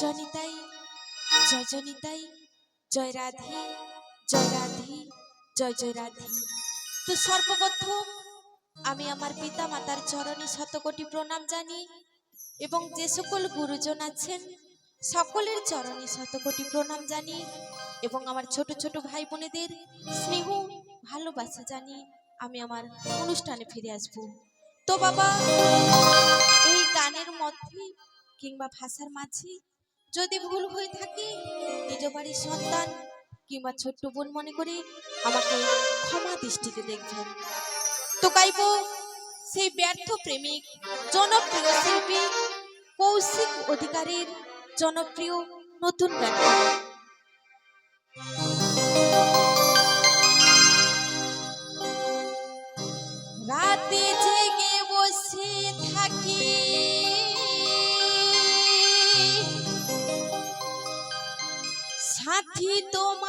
জনিতাই জয় জনিতাই জয় রাধে জয় রাধে জয় জয় রাধে তো সর্বপ্রথম আমি আমার পিতা মাতার চরণে শতকোটি প্রণাম জানি এবং যে সকল গুরুজন আছেন সকলের চরণে শতকোটি প্রণাম জানি এবং আমার ছোট ছোট ভাই বোনেদের স্নেহ, ভালোবাসা জানি আমি আমার অনুষ্ঠানে ফিরে আসব। তো বাবা, এই গানের মধ্যে কিংবা ভাষার মাঝে যদি ভুল হয়ে থাকে, নিজ বাড়ির সন্তান কিংবা ছোট্ট বোন মনে করে আমাকে ক্ষমা দৃষ্টিতে দেখবেন। তো গাইব, সেই ব্যর্থ প্রেমিক, জনপ্রিয় শিল্পী, কৌশিক অধিকারীর জনপ্রিয় নতুন গান রাতে জেগে বসে থাকি সাথী তোমায় দেখার তো